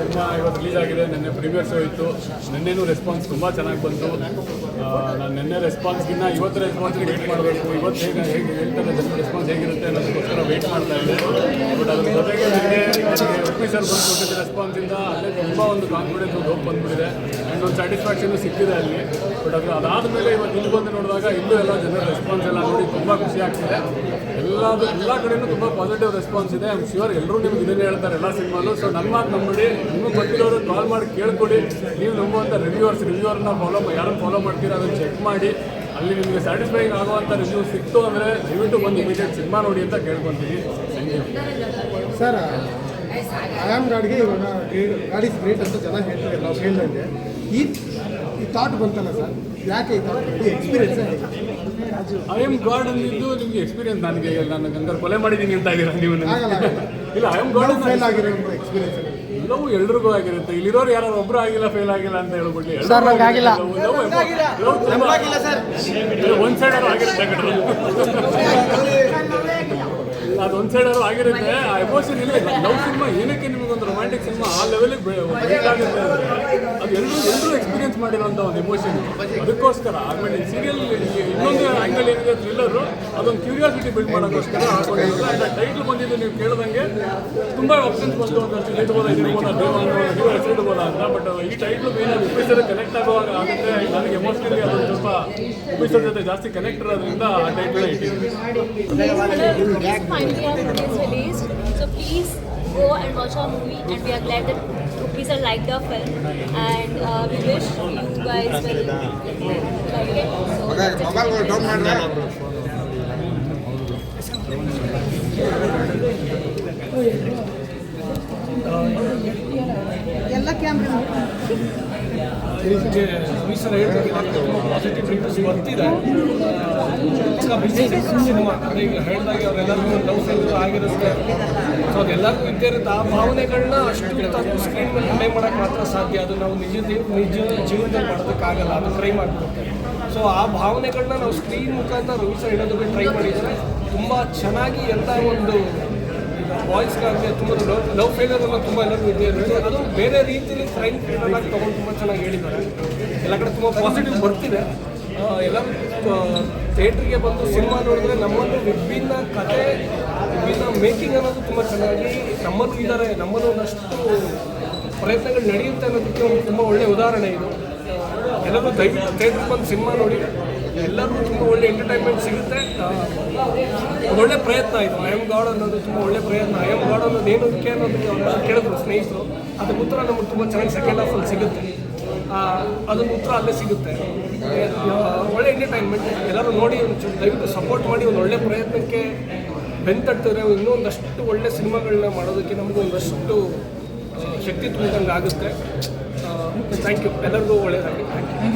Cinema ಇವತ್ತು release ಆಗಿದೆ. ನಿನ್ನೆ ಪ್ರೀಮಿಯರ್ ಶೋ ಇತ್ತು. ನಿನ್ನೆನೂ ರೆಸ್ಪಾನ್ಸ್ ತುಂಬ ಚೆನ್ನಾಗಿ ಬಂತು. ನಾನು ನಿನ್ನೆ ರೆಸ್ಪಾನ್ಸ್ಗಿನ್ನ ಇವತ್ತು ರೆಸ್ಪಾನ್ಸ್ಗೆ ವೇಟ್ ಮಾಡಬೇಕು. ಇವತ್ತು ಹೇಗೆ ಹೇಗೆ ಹೇಳ್ತಾರೆ ರೆಸ್ಪಾನ್ಸ್ ಹೇಗಿರುತ್ತೆ ಅನ್ನೋದಕ್ಕೋಸ್ಕರ ವೇಟ್ ಮಾಡ್ತಾ ಇದ್ದೆ. ಬಟ್ ಅದ್ರ ಜೊತೆಗೆ ನನಗೆ ಸರ್ ಆಫೀಸರ್ ಬಂದು ರೆಸ್ಪಾನ್ಸಿಂದ ಅಲ್ಲೇ ತುಂಬ ಒಂದು ಕಾನ್ಫಿಡೆನ್ಸ್ ಒಂದು ಹೋಗಿ ಬಂದ್ಬಿಟ್ಟಿದೆ. ಆ್ಯಂಡ್ ಒಂದು ಸ್ಯಾಟಿಸ್ಫ್ಯಾಕ್ಷನ್ ಸಿಕ್ಕಿದೆ ಅಲ್ಲಿ. ಬಟ್ ಅದು ಅದಾದಮೇಲೆ ಇವತ್ತು ಇಲ್ಲಿ ಬಂದು ನೋಡಿದಾಗ ಇಲ್ಲೂ ಎಲ್ಲ ಜನರ ರೆಸ್ಪಾನ್ಸ್ ಎಲ್ಲ ನೋಡಿ ತುಂಬ ಖುಷಿ ಆಗ್ತಿದೆ. ಎಲ್ಲದು ಎಲ್ಲ ಕಡೆಯೂ ತುಂಬ ಪಾಸಿಟಿವ್ ರೆಸ್ಪಾನ್ಸ್ ಇದೆ. ಐಮ್ ಶ್ಯೂರ್ ಎಲ್ಲರೂ ನಿಮ್ಗೆ ಇದನ್ನೇ ಹೇಳ್ತಾರೆ ಎಲ್ಲ ಸಿನಿಮಾಲು ಸೊ ನಮ್ಮ ಮಾತು ನಂಬಿಡಿ. ನಿಮಗೆ ಗೊತ್ತಿರೋರು ಕಾಲ್ ಮಾಡಿ ಕೇಳ್ಕೊಡಿ. ನೀವು ನಂಬುವಂಥ ರಿವ್ಯೂವರ್ಸ್ ರಿವ್ಯೂವರ್ನ ಫಾಲೋ ಯಾರು ಫಾಲೋ ಮಾಡ್ತೀರಾ ಅದನ್ನು ಚೆಕ್ ಮಾಡಿ. ಅಲ್ಲಿ ನಿಮಗೆ ಸ್ಯಾಟಿಸ್ಫೈಯಿಂಗ್ ಆಗುವಂಥ ರಿವ್ಯೂ ಸಿಕ್ತು ಅಂದರೆ ದಯವಿಟ್ಟು ಬಂದು ಇಮಿಡಿಯೇಟ್ ಸಿನಿಮಾ ನೋಡಿ ಅಂತ ಕೇಳ್ಕೊತೀವಿ. ಥ್ಯಾಂಕ್ ಯು ಸರ್ ಆಯಾಮ್ ಗಾಡಿಗೆ ಇವಾಗ ಗ್ರೇಟ್ ಗಾಡಿ ಗ್ರೇಟ್ ಅಂತ ಜನ ಹೇಳ್ತಾರೆ ನಾವು ಹೇಳ್ದಂಗೆ ಈ ಈ ಥಾಟ್ ಬಂತಲ್ಲ ಸರ್? ಯಾಕೆ ಈ thought experience I am God ಅಂದಿದ್ದು ನಿಮಗೆ ಎಕ್ಸ್ಪೀರಿಯನ್ಸ್ ನನಗೆ ನಾನು ಗಂಗರ್ ಕೊಲೆ ಮಾಡಿದ್ದೀನಿ ಅಂತ ಇದ್ದೀರಾ ನೀವು. ಇಲ್ಲ ಐ ಆಮ್ ಗಾಡ್ ಫೇಲ್ ಆಗಿರೋ ಎಕ್ಸ್ಪೀರಿಯನ್ಸ್ ಎಲ್ಲವೂ ಎಲ್ರಿಗೂ ಆಗಿರುತ್ತೆ. ಇಲ್ಲಿರೋರು ಯಾರು ಒಬ್ರು ಆಗಿಲ್ಲ ಫೇಲ್ ಆಗಿಲ್ಲ ಅಂತ ಹೇಳ್ಬಿಟ್ಟು. ಒಂದ್ ಸೈಡ್ ಆಗಿರುತ್ತೆ ಕಣ್ರೀ. ಅದು ಒಂದ್ ಸೈಡ್ ಆಗಿರುತ್ತೆ. ಆ ಎಮೋಷನ್ ಇಲ್ಲ ಲವ್ ಸಿನಿಮಾ ಏನಕ್ಕೆ ನಿಮಗೊಂದು ರೊಮ್ಯಾಂಟಿಕ್ ಸಿನಿಮಾ ಆ ಲೆವೆಲಿಗೆ ಆಗುತ್ತೆ ಅದು ಎಲ್ಲರೂ ಎಲ್ಲರೂ ಎಕ್ಸ್ಪೀರಿಯನ್ಸ್ ಮಾಡಿರೋಂಥ ಒಂದು ಎಮೋಷನ್ ಅದಕ್ಕೋಸ್ಕರ ಆಮೇಲೆ ಸೀರಿಯಲ್ ಇನ್ನೊಂದು ಆ್ಯಂಗಲ್ ಏನಿದೆ ಥ್ರಿಲ್ಲರು ಅದೊಂದು ಕ್ಯೂರಿಯಾಸಿಟಿ ಬಿಲ್ಡ್ ಮಾಡೋಕ್ಕೋಸ್ಕರ ಹಾಕೊಂಡಿರೋದು ಆ್ಯಂಡ್ ಟೈಟ್ಲ್ ಬಂದಿದ್ದು ನೀವು ಕೇಳ್ದಂಗೆ ತುಂಬ ಆಪ್ಷನ್ಸ್ ಬಂದು ಹೆಸರಿಡ್ಬೋದಾ ಅಂತ. ಬಟ್ ಈ ಟೈಟ್ಲು ಮೇನ್ ಕನೆಕ್ಟ್ ಆಗುವಾಗ ಆಗುತ್ತೆ ನನಗೆ ಎಮೋಷನಲಿ ಅದು ಸ್ವಲ್ಪ ಆಫೀಸರ್ ಜೊತೆ ಜಾಸ್ತಿ ಕನೆಕ್ಟ್ ಇರೋದ್ರಿಂದ ಆ title please go and watch our movie and we are glad that please have liked our film and uh, we wish you guys will like it. So that's it. ಮೀಸಲು ಹೇಳ್ತಿದ್ದೀನಿ positive reviews ಬರ್ತಿದೆ cinema ಅಂದರೆ ಈಗ ಹೇಳ್ದಾಗೆ ಅವರೆಲ್ಲರಿಗೂ love failure ಆಗಿರುತ್ತೆ. So ಅದೆಲ್ಲರಿಗೂ ಇದ್ದೇ ಇರುತ್ತೆ. ಆ ಭಾವನೆಗಳನ್ನ ಅಷ್ಟು ತಾವು ಸ್ಕ್ರೀನ್ ಮೇಲೆ ಮಾಡೋಕ್ಕೆ ಮಾತ್ರ ಸಾಧ್ಯ. ಅದು ನಾವು ನಿಜ ನಿಜ ಜೀವನದಲ್ಲಿ ಮಾಡೋದಕ್ಕಾಗಲ್ಲ ಅದು ಟ್ರೈ ಮಾಡಿಬಿಡುತ್ತೆ ಸೊ ಆ ಭಾವನೆಗಳನ್ನ ನಾವು ಸ್ಕ್ರೀನ್ ಮುಖಾಂತರ ರವಿ ಸರ್ ಟ್ರೈ ಮಾಡಿದರೆ, ತುಂಬ ಚೆನ್ನಾಗಿ ಎಲ್ಲ ಒಂದು ಬಾಯ್ಸ್ಗಾಗಲಿ ತುಂಬ ಲವ್ ಲವ್ ಫೇಲರ್ ಎಲ್ಲ ತುಂಬ ಎಲ್ಲರೂ ಇದೆ ಅದು ಬೇರೆ ರೀತಿಯಲ್ಲಿ ಕ್ರೈಮ್ ಫೀಲ್ಡಲ್ ಆಗಿ ತೊಗೊಂಡು ತುಂಬ ಚೆನ್ನಾಗಿ ಹೇಳಿದ್ದಾರೆ. ಎಲ್ಲ ಕಡೆ ತುಂಬ ಪಾಸಿಟಿವ್ ಬರ್ತಿದೆ. ಎಲ್ಲ ಥಿಯೇಟ್ರಿಗೆ ಬಂದು ಸಿನಿಮಾ ನೋಡಿದ್ರೆ ನಮ್ಮನ್ನು ವಿಭಿನ್ನ ಕತೆ, ವಿಭಿನ್ನ ಮೇಕಿಂಗ್ ಅನ್ನೋದು ತುಂಬ ಚೆನ್ನಾಗಿ ನಮ್ಮಲ್ಲೂ ಇದ್ದಾರೆ ನಮ್ಮಲ್ಲೂ ಒಂದಷ್ಟು ಪ್ರಯತ್ನಗಳು ನಡೆಯುತ್ತೆ ಅನ್ನೋದಕ್ಕೆ ಒಂದು ತುಂಬ ಒಳ್ಳೆಯ ಉದಾಹರಣೆ ಇದು. ಎಲ್ಲರೂ ದಯವಿಟ್ಟು ಥಿಯೇಟ್ರಿಗೆ ಬಂದು ಸಿನಿಮಾ ನೋಡಿ. ಎಲ್ಲರಿಗೂ ತುಂಬ ಒಳ್ಳೆ ಎಂಟರ್ಟೈನ್ಮೆಂಟ್ ಸಿಗುತ್ತೆ. ಒಳ್ಳೆ ಪ್ರಯತ್ನ ಇದು. ಐ ಎಂ ಗಾಡ್ ಅನ್ನೋದು ತುಂಬ ಒಳ್ಳೆ ಪ್ರಯತ್ನ. ಐ ಎಂ ಗಾಡ್ ಅನ್ನೋದು ಅದಕ್ಕೆ ಅನ್ನೋದಕ್ಕೆ ಅವ್ರನ್ನ ಕೇಳಿದ್ರು ಸ್ನೇಹಿತರು, ಅದಕ್ಕೆ ಉತ್ತರ ನಮಗೆ ತುಂಬ ಚೆನ್ನಾಗಿ ಸೆಕೆಂಡ್ ಹಾಫಲ್ಲಿ ಸಿಗುತ್ತೆ. ಅದನ್ನು ಉತ್ತರ ಅಲ್ಲೇ ಸಿಗುತ್ತೆ. ಒಳ್ಳೆ ಎಂಟರ್ಟೈನ್ಮೆಂಟ್ ಎಲ್ಲರೂ ನೋಡಿ ಒಂಚೂರು ದಯವಿಟ್ಟು ಸಪೋರ್ಟ್ ಮಾಡಿ ಒಂದು ಒಳ್ಳೆ ಪ್ರಯತ್ನಕ್ಕೆ ಬೆಂತಟ್ಟಿದ್ರೆ ಇನ್ನೂ ಒಂದಷ್ಟು ಒಳ್ಳೆ ಸಿನಿಮಾಗಳನ್ನ ಮಾಡೋದಕ್ಕೆ ನಮಗೂ ಒಂದಷ್ಟು ಶಕ್ತಿ ತುಂಬಿದಂಗೆ ಆಗುತ್ತೆ. ಥ್ಯಾಂಕ್ ಯು ಎಲ್ಲರಿಗೂ ಒಳ್ಳೆಯದಾಗಿ ಥ್ಯಾಂಕ್ ಯು